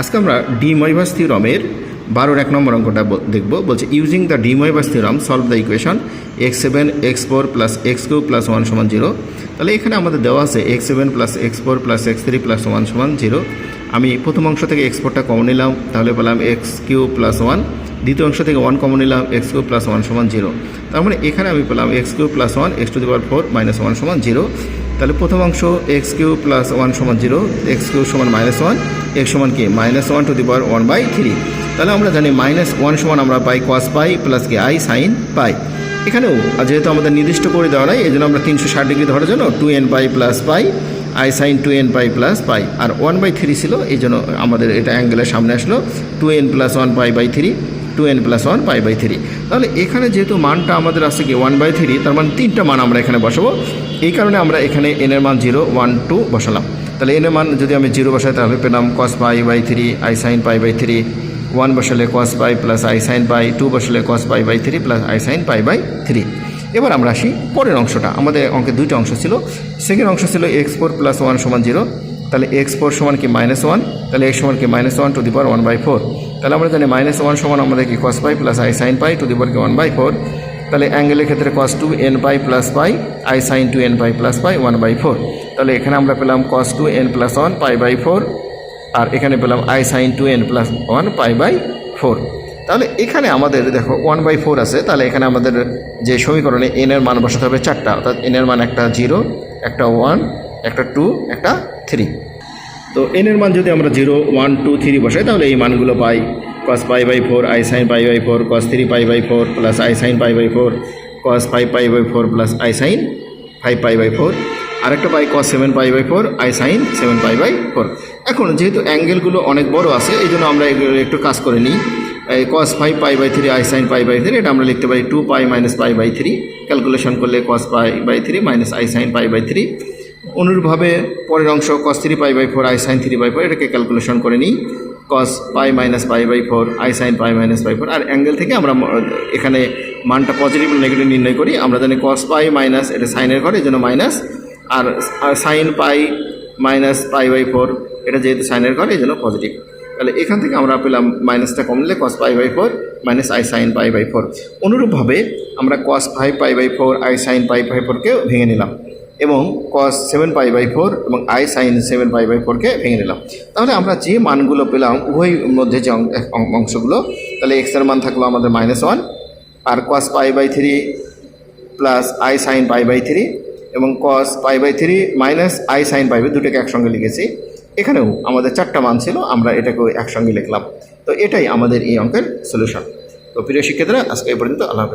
আজকে আমরা ডি ময়ভাস থিওরামের বারোর এক নম্বর অঙ্কটা দেখব। বলছে using the de Moivre's theorem solve the equation x seven x four plus x cube plus one সমান জিরো তাহলে এখানে আমাদের দেওয়া আছে x seven plus x four plus x three plus one সমান জিরো আমি প্রথম অংশ থেকে এক্স ফোরটা কমন নিলাম, তাহলে পেলাম এক্স কিউ প্লাস ওয়ান দ্বিতীয় অংশ থেকে ওয়ান কমন নিলাম এক্স কিউ প্লাস ওয়ান সমান জিরো তার মানে এখানে আমি পেলাম x cube plus one x to the power four minus one সমান জিরো তাহলে প্রথম অংশ এক্স কিউ প্লাস ওয়ান সমান জিরো এক্স কিউ সমান মাইনাস ওয়ান এক্স সমান কি? Minus one to the power one by three তাহলে আমরা জানি মাইনাস ওয়ান সমান আমরা পাই কস পাই প্লাস কি আই সাইন পাই এখানেও যেহেতু আমাদের নির্দিষ্ট করে দেওয়া নাই এই জন্য আমরা তিনশো ষাট ডিগ্রি ধরার জন্য two n pi plus pi i sine two n pi plus pi R one by three ছিল এই জন্য আমাদের এটা অ্যাঙ্গেলের সামনে আসলো two n plus one pi by three two n plus one pi by three তাহলে এখানে যেহেতু মানটা আমাদের আসছে কি ওয়ান বাই থ্রি তার মানে তিনটা মান আমরা এখানে বসাবো। এই কারণে আমরা এখানে এনের মান জিরো ওয়ান টু বসালাম। তাহলে এনের মান যদি আমি জিরো বসাই, তাহলে পেলাম cos pi by three i sine pi by three one বসালে cos pi plus i sine pi two বসালে cos pi by three plus i sine pi by three এবার আমরা আসি পরের অংশটা। আমাদের অঙ্কে দুইটা অংশ ছিল। সেকেন্ড অংশ ছিল এক্স ফোর প্লাস ওয়ান সমান জিরো তাহলে এক্স ফোর সমান কি মাইনাস ওয়ান তাহলে এক্স সমান কি minus one to the power one by four তাহলে আমরা জানি মাইনাস ওয়ান সমান আমাদের কি? Cos pi plus i sine pi to the কি ওয়ান বাই ফোর তাহলে অ্যাঙ্গেলের ক্ষেত্রে cos two n pi plus pi i sine two n pi plus pi one by four তাহলে এখানে আমরা পেলাম cos two n plus one pi by four আর এখানে পেলাম i sine two n plus one pi by four তাহলে এখানে আমাদের দেখো ওয়ান বাই ফোর আছে, তাহলে এখানে আমাদের যে সমীকরণে এন এর মান বসাতে হবে চারটা, অর্থাৎ এন এর মান একটা জিরো একটা ওয়ান একটা টু একটা থ্রি তো এন এর মান যদি আমরা জিরো ওয়ান টু থ্রি বসাই তাহলে এই মানগুলো পাই cos pi by four i sine pi by four cos three pi by four plus i sine pi by four cos five pi by four plus i sine five pi by four আরেকটা পাই cos seven pi by four i sine seven pi by four এখন যেহেতু অ্যাঙ্গেলগুলো অনেক বড় আছে এই জন্য আমরা এগুলো একটু কাজ করে নিই এই cos five pi by three i sine pi by three এটা আমরা লিখতে পারি two pi minus pi by three calculation করলে cos pi by three minus i sine pi by three অনুরূপভাবে পরের অংশ cos three pi by four i sine three by four এটাকে calculation করে নিই। Cos pi minus pi by four i sine pi minus pi four R angle থেকে আমরা এখানে মানটা পজিটিভ নেগেটিভ নির্ণয় করি। আমরা জানি কস পাই মাইনাস এটা সাইনের ঘরে জন্য minus R sine pi minus pi by four এটা যেহেতু সাইনের ঘরে, এই জন্য পজিটিভ তাহলে এখান থেকে আমরা পেলাম মাইনাসটা কমলে cos pi by four minus i sine pi by four অনুরূপভাবে আমরা cos five pi by four i sine pi by ফোরকেও ভেঙে নিলাম। এবং cos seven pi by four এবং i sine seven pi by ফোরকে ভেঙে নিলাম। তাহলে আমরা যে মানগুলো পেলাম, উভয় মধ্যে যে অংশগুলো, তাহলে এক্সের মান থাকল আমাদের minus one R cos pi by three plus i sine pi by three এবং cos pi by three minus i sine pi by দুটোকে একসঙ্গে লিখেছি। এখানেও আমাদের চারটা মান ছিল, আমরা এটাকেও একসঙ্গে লিখলাম। তো এটাই আমাদের এই অঙ্কের সলিউশন তো প্রিয় শিক্ষার্থীরা, আজকে এই পর্যন্ত আল্লাহ